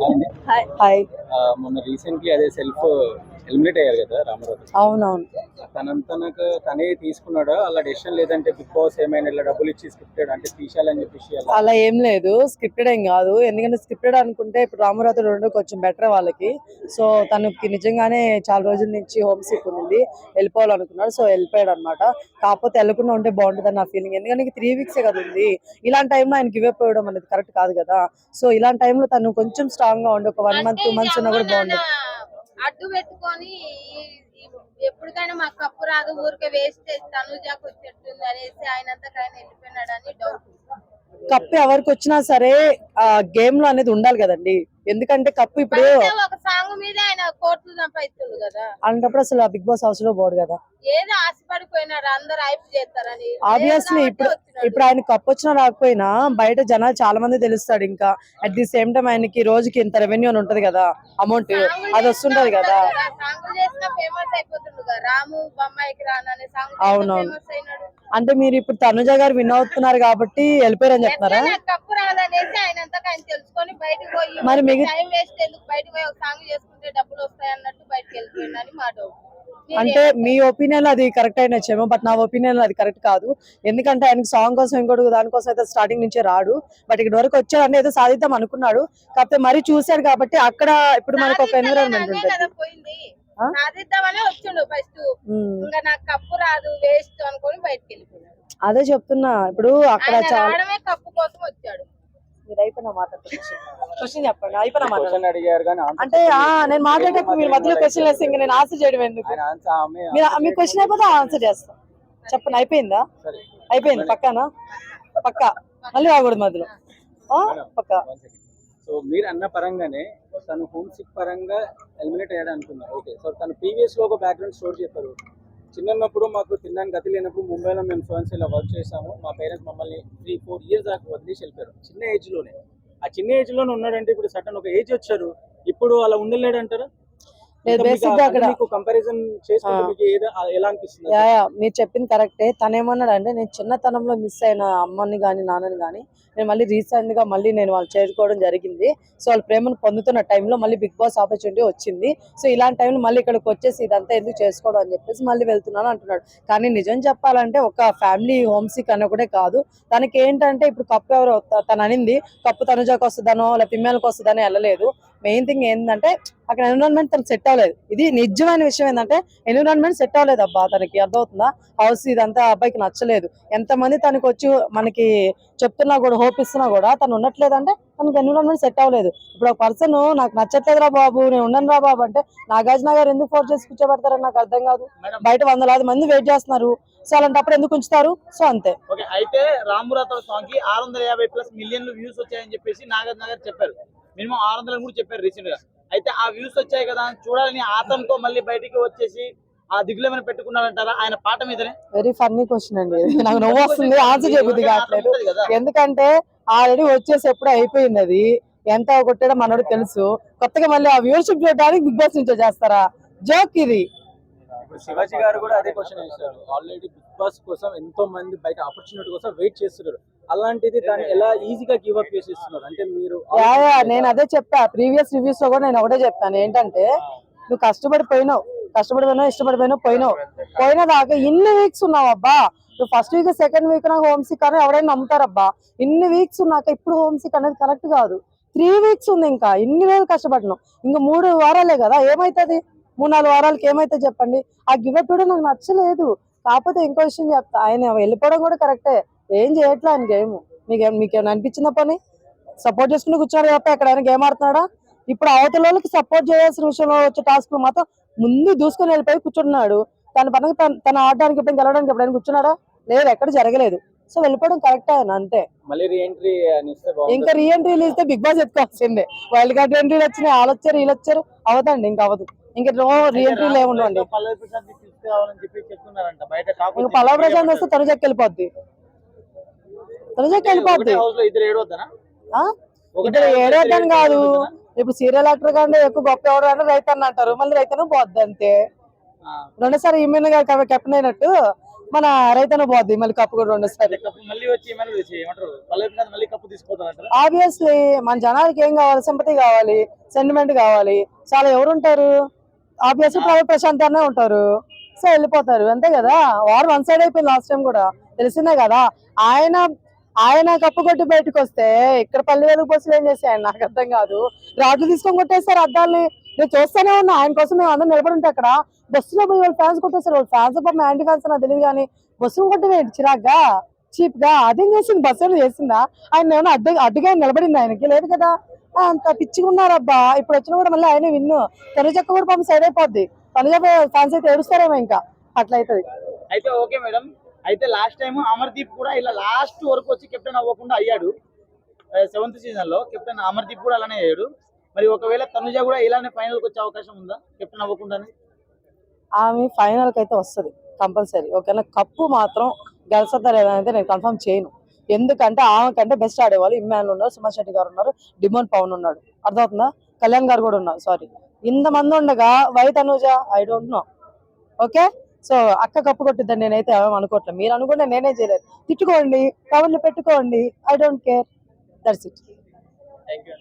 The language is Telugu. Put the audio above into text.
హాయ్. మొన్న రీసెంట్లీ అదే సెల్ఫ్ ఎలిమినేట్ అయ్యారు కదా రామారావు అవునవును. తనంతనకు తనే తీసుకున్నాడా? అలా డెసిషన్ లేదంటే బిగ్ బాస్ ఏమైనా ఇలా డబ్బులు ఇచ్చి స్క్రిప్టెడ్ అంటే తీసేయాలని చెప్పేసి అలా? అలా ఏం లేదు. స్క్రిప్టెడ్ ఏం కాదు. ఎందుకంటే స్క్రిప్టెడ్ అనుకుంటే ఇప్పుడు రామరాజు రెండు కొంచెం బెటర్ వాళ్ళకి. సో తనకి నిజంగానే చాలా రోజుల నుంచి హోమ్ సిక్ ఉంది వెళ్ళిపోవాలనుకున్నాడు. సో వెళ్ళిపోయాడు అనమాట కాకపోతే వెళ్ళకుండా ఉంటే బాగుంటుంది నా ఫీలింగ్ ఎందుకంటే త్రీ వీక్స్ కదా ఉంది. ఇలాంటి టైంలో ఆయన గివ్ అప్ అవ్వడం అనేది కరెక్ట్ కాదు కదా. సో ఇలాంటి టైంలో తను కొంచెం స్ట్రాంగ్గా ఉండి ఒక వన్ మంత్ టూ మంత్స్ ఉన్నా కూడా బాగుండదు. అడ్డు పెట్టుకొని ఎప్పటికైనా మాకు కప్పు రాదు ఊరికే వేస్ట్ తనుజాకు వచ్చేట్టుంది అనేసి ఆయనంతకు ఆయన వెళ్ళిపోయినాడని డౌట్ కప్పు ఎవరికి వచ్చినా సరే ఆ గేమ్లో అనేది ఉండాలి కదండి. ఎందుకంటే కప్పు ఇప్పుడు ఒక సాంగ్ మీద ఆయన కోట్లు సంపాదిస్తుండు కదా. అలాంటప్పుడు అసలు బిగ్ బాస్ హౌస్లో పోడు కదా. ఏదో ఆశపడిపోయినారు అందరు హైప్ చేస్తారని. ఆబ్వియస్లీ ఇప్పుడు. ఇప్పుడు ఆయన కప్పు వచ్చినా రాకపోయినా బయట జనాలు చాలా మంది తెలుస్తాడు ఇంకా. అట్ ది సేమ్ టైం ఆయనకి రోజుకి ఇంత రెవెన్యూ అని ఉంటది కదా అమౌంట్ అది వస్తుంటది కదా. అవునవును. అంటే మీరు ఇప్పుడు తనుజ గారు విన్ అవుతున్నారు కాబట్టి వెళ్ళిపోయారని చెప్తున్నారా? మరి మిగతా- అంటే మీ ఒపీనియన్ అది కరెక్ట్ అయినచ్చేమో బట్ నా ఒపీనియన్ అది కరెక్ట్ కాదు. ఎందుకంటే ఆయనకి సాంగ్ కోసం ఇంకోటి దానికోసం అయితే స్టార్టింగ్ నుంచే రాడు. బట్ ఇక్కడ వరకు వచ్చాడంటే ఏదో సాధిద్దాం అనుకున్నాడు. కాకపోతే మరీ చూశాడు కాబట్టి అక్కడ ఇప్పుడు మనకు ఒక ఎన్విరాన్మెంట్ ఉంటుంది. కదా పోయింది. ఆ? సాధిద్దామనే వచ్చిండు ఫస్ట్ ఉమ్. ఇంకా నాకు కప్పు రాదు వేస్ట్ అనుకొని బయటకు వెళ్ళిపోయినాడు అదే చెప్తున్నా. ఇప్పుడు అక్కడ కప్పు కోసం వచ్చాడు. మీరు అయిపోయిన మాట్లాడుతున్నారు క్వశ్చన్. చెప్పండి. అయిపోయిన answer అంటే నేను మాట్లాడేటప్పుడు మీరు మధ్యలో క్వశ్చన్ వేస్తే ఇంకా నేను ఆన్సర్ చేయడం ఎందుకు? మీ క్వశ్చన్ అయిపోతే ఆన్సర్ చేస్తాం. చెప్పండి అయిపోయిందా? సరే. అయిపోయింది పక్కానా? పక్కా. మళ్ళీ రాకూడదు మధ్యలో? పక్కా. సో మీరు అన్న పరంగానే తను హోమ్ సిక్ పరంగా ఎలిమినేట్ అయ్యాడు అనుకున్నారు ఓకే సో తను ప్రీవియస్లో ఒక బ్యాక్గ్రౌండ్ స్టోర్ చెప్పారు. చిన్నప్పుడు మాకు తినడానికి గతి లేనప్పుడు ముంబైలో మేము ఫోన్స్ ఇలా వర్క్ చేసాము మా పేరెంట్స్ మమ్మల్ని త్రీ ఫోర్ ఇయర్స్ దాకా వదిలేసి వెళ్ళిపోయారు. చిన్న ఏజ్లోనే ఆ చిన్న ఏజ్లోనే ఉన్నాడంటే ఇప్పుడు సటన్ ఒక ఏజ్ వచ్చారు. ఇప్పుడు అలా ఉండలేడంటారా? లేదు, గా అక్కడ- కంపారిజన్ యా, మీరు చెప్పింది కరెక్టే. తను ఏమన్నాడు అంటే నేను చిన్నతనంలో మిస్ అయిన అమ్మని కానీ నాన్నని కానీ నేను మళ్ళీ రీసెంట్గా మళ్ళీ నేను వాళ్ళు చేరుకోవడం జరిగింది. సో వాళ్ళ ప్రేమను పొందుతున్న టైంలో మళ్ళీ బిగ్ బాస్ ఆపర్చునిటీ వచ్చింది. సో ఇలాంటి టైంలో మళ్ళీ ఇక్కడికి వచ్చేసి ఇదంతా ఎందుకు చేసుకోవడం అని చెప్పేసి మళ్ళీ వెళ్తున్నాను అంటున్నాడు. కానీ నిజం చెప్పాలంటే ఒక ఫ్యామిలీ హోమ్ సిక్ అని ఒకటే కాదు. తనకి ఏంటంటే ఇప్పుడు కప్పు ఎవరు తను అనింది కప్పు తనుజాకి వస్తుందనో లేదా ఫిమేల్కి వస్తుందనో వెళ్ళలేదు. మెయిన్ థింగ్ ఏంటంటే అక్కడ ఎన్విరాన్మెంట్ తనకు సెట్ అవ్వలేదు. ఇది నిజమైన విషయం ఏంటంటే ఎన్విరాన్మెంట్ సెట్ అవ్వలేదు అబ్బా తనకి. అర్థమవుతుందా? హౌస్ ఇదంతా అబ్బాయికి నచ్చలేదు. ఎంతమంది తనకి వచ్చి మనకి చెప్తున్నా కూడా హోప్ ఇస్తున్నా కూడా తను ఉండట్లేదంటే తనకి ఎన్విరాన్మెంట్ సెట్ అవ్వలేదు. ఇప్పుడు ఒక పర్సన్ నాకు నచ్చట్లేదురా బాబు నేను ఉండను రా బాబు అంటే నాగార్జున గారు ఎందుకు ఫోర్స్ చేసి కూర్చోబెడతారని నాకు అర్థం కాదు. బయట వందలాది మంది వెయిట్ చేస్తున్నారు. సో అలాంటప్పుడు ఎందుకు ఉంచుతారు? సో అంతే. అయితే రామురాతో సాంగ్కి ఆరు వందల యాభై ప్లస్ మిలియన్లు వ్యూస్ వచ్చాయని చెప్పేసి నాగార్జున గారు చెప్పారు. మినిమం ఆరు వందలు కూడా చెప్పారు రీసెంట్గా. అయితే ఆ వ్యూస్ వచ్చాయి కదా అని చూడాలని ఆతంతో మళ్ళీ బయటికి వచ్చేసి ఆ దిగులేమైనా పెట్టుకున్నారంటారా? ఆయన పాట మీదనే? వెరీ ఫన్నీ క్వశ్చన్ అండి. నాకు నవ్వు వస్తుంది ఆన్సర్ చెబుద్ది కావట్లేదు. కదా. ఎందుకంటే ఆల్రెడీ వచ్చేసి ఎప్పుడు అయిపోయింది అది. ఎంత కొట్టాడో మనోడు తెలుసు. కొత్తగా మళ్ళీ ఆ వ్యూవర్షిప్ చేయడానికి బిగ్ బాస్ నుంచే చేస్తారా? జోక్ ఇది. శివాజీ గారు కూడా అదే క్వశ్చన్ వేశారు ఆల్రెడీ బిగ్ బాస్ కోసం ఎంతో మంది బయట ఆపర్చునిటీ కోసం వెయిట్ చేస్తున్నారు. అలాంటిది దాన్ని ఎలా ఈజీగా గివ్ అప్ చేసేస్తున్నారు? అంటే మీరు నేను అదే చెప్పా. ప్రీవియస్ రివ్యూస్లో కూడా నేను ఒకటే చెప్పాను. ఏంటంటే నువ్వు కష్టపడి పోయినావు కష్టపడి పోయినావు. ఇష్టపడి పోయినావు పోయిన దాకా ఇన్ని వీక్స్ ఉన్నావు అబ్బా. నువ్వు ఫస్ట్ వీక్ సెకండ్ వీక్ నాకు హోమ్ సిక్ అని ఎవరైనా నమ్ముతారబ్బా. ఇన్ని వీక్స్ ఉన్నాక ఇప్పుడు హోమ్ సిక్ అనేది కరెక్ట్ కాదు. త్రీ వీక్స్ ఉంది ఇంకా. ఇన్ని వేలు కష్టపడినావు ఇంకా మూడు వారాలే కదా. ఏమైతుంది? మూడు నాలుగు వారాలకి ఏమైతుంది చెప్పండి? ఆ గివ్ అప్ కూడా నాకు నచ్చలేదు. కాకపోతే ఇంకో విషయం చెప్తా. ఆయన వెళ్ళిపోవడం కూడా కరెక్టే ఏం చేయట్లే ఆయన గేమ్ మీకు మీకేమైనా అనిపించిందా పని? సపోర్ట్ చేసుకుని కూర్చోడు తప్ప ఎక్కడైనా గేమ్ ఆడుతున్నాడా ఇప్పుడు అవతల వాళ్ళకి సపోర్ట్ చేయాల్సిన విషయంలో వచ్చే టాస్క్ మాత్రం ముందు దూసుకొని వెళ్ళిపోయి కూర్చుంటున్నాడు. తన పనికి తన తన ఆడడానికి ఎప్పుడు గెలవడానికి ఎప్పుడైనా కూర్చున్నాడా? లేదు ఎక్కడ జరగలేదు. సో వెళ్ళిపోవడం కరెక్ట్ ఆయన అంతే. ఇంకా రీ ఎంట్రీలు ఇస్తే బిగ్ బాస్ ఎత్తుకోవాల్సిందే వైల్డ్ కార్డ్ ఎంట్రీలు వచ్చినాయి వాళ్ళు వచ్చారు వీళ్ళు వచ్చారు అవదండి ఇంకా అవదు. ఇంకా నో రీ ఎంట్రీలు ఏముండవండి ఇంకా పల్లవ ప్రశాంత్ వస్తే తనుజకి వెళ్ళిపోద్ది. తనుజకి వెళ్ళిపోద్ది. ఇద్దరు ఏడవద్దనా? కాదు? ఇప్పుడు సీరియల్ యాక్టర్ కంటే ఎక్కువ గొప్ప ఎవరు అంటే రైతన్న అంటారు. మళ్ళీ రైతను పోద్ది అంతే. రెండోసారి ఈమెన్ గారు కెప్టెన్ అయినట్టు మన రైతన్న పోద్ది. మళ్ళీ కప్పు కూడా రెండోసారి. ఆబ్వియస్లీ మన జనాలకి ఏం కావాలి? సింపతి కావాలి సెంటిమెంట్ కావాలి. చాలా ఎవరు ఉంటారు? ఆబ్వియస్లీ ప్రశాంత్ అనే ఉంటారు. సో వెళ్ళిపోతారు. అంతే కదా? వారు వన్ సైడ్ అయిపోయింది లాస్ట్ టైం కూడా. తెలిసిందే కదా? ఆయన ఆయన కప్పు కొట్టి బయటకు వస్తే ఇక్కడ పల్లె వెలుగు పోసులు ఏం చేసి నాకు అర్థం కాదు. రాడ్లు తీసుకొని కొట్టేస్తారు అద్దాల్ని. నేను చూస్తూనే ఉన్నా. ఆయన కోసం మేము అందరం నిలబడి ఉంటే అక్కడ బస్సులో పోయి వాళ్ళు ఫ్యాన్స్ కొట్టేస్తారు వాళ్ళు ఫ్యాన్స్ పాపం యాంటీ ఫ్యాన్స్ నాకు తెలియదు కానీ బస్సులు కొట్టవేంటి చిరాగ్గా? చీప్గా? అదేం చేసింది? బస్సు చేసిందా? ఆయన ఏమైనా అడ్డు అడ్డుగా నిలబడింది ఆయనకి? లేదు కదా. అంత పిచ్చిగా ఉన్నారబ్బా. ఇప్పుడు వచ్చిన కూడా మళ్ళీ ఆయన విన్ను. తనుజక్క కూడా పాపం సైడ్ అయిపోద్ది. తనుజ ఫ్యాన్స్ అయితే ఏడుస్తారేమో ఇంకా. అట్లా అవుతుంది అయితే ఓకే మేడం. అయితే లాస్ట్ టైం అమర్దీప్ కూడా ఇలా లాస్ట్ వరకు వచ్చి కెప్టెన్ అవ్వకుండా అయ్యాడు. సెవెంత్ సీజన్లో కెప్టెన్ అమర్దీప్ కూడా అలానే అయ్యాడు. మరి ఒకవేళ తనుజ కూడా ఇలానే ఫైనల్కి వచ్చే అవకాశం ఉందా కెప్టెన్ అవ్వకుండానే? ఆమె ఫైనల్కి అయితే వస్తుంది కంపల్సరీ. ఓకేనా? కప్పు మాత్రం గెలుస్తుందా లేదా అయితే నేను కన్ఫర్మ్ చేయను. ఎందుకంటే ఆమె కంటే బెస్ట్ ఆడేవాళ్ళు ఇమ్మాన్ ఉన్నారు సుమన్ శెట్టి గారు ఉన్నారు డిమోన్ పవన్ ఉన్నాడు. అర్థమవుతుందా? కళ్యాణ్ గారు కూడా ఉన్నారు సారీ ఇంతమంది ఉండగా why Tanuja? I don't know okay? So అక్క కప్పు కొట్టిద్దని నేనైతే అనుకోవట్లేదు. మీరు అనుకుంటే నేనే చేయలేదు. తిట్టుకోండి కవర్లు పెట్టుకోండి I don't care that's it thank you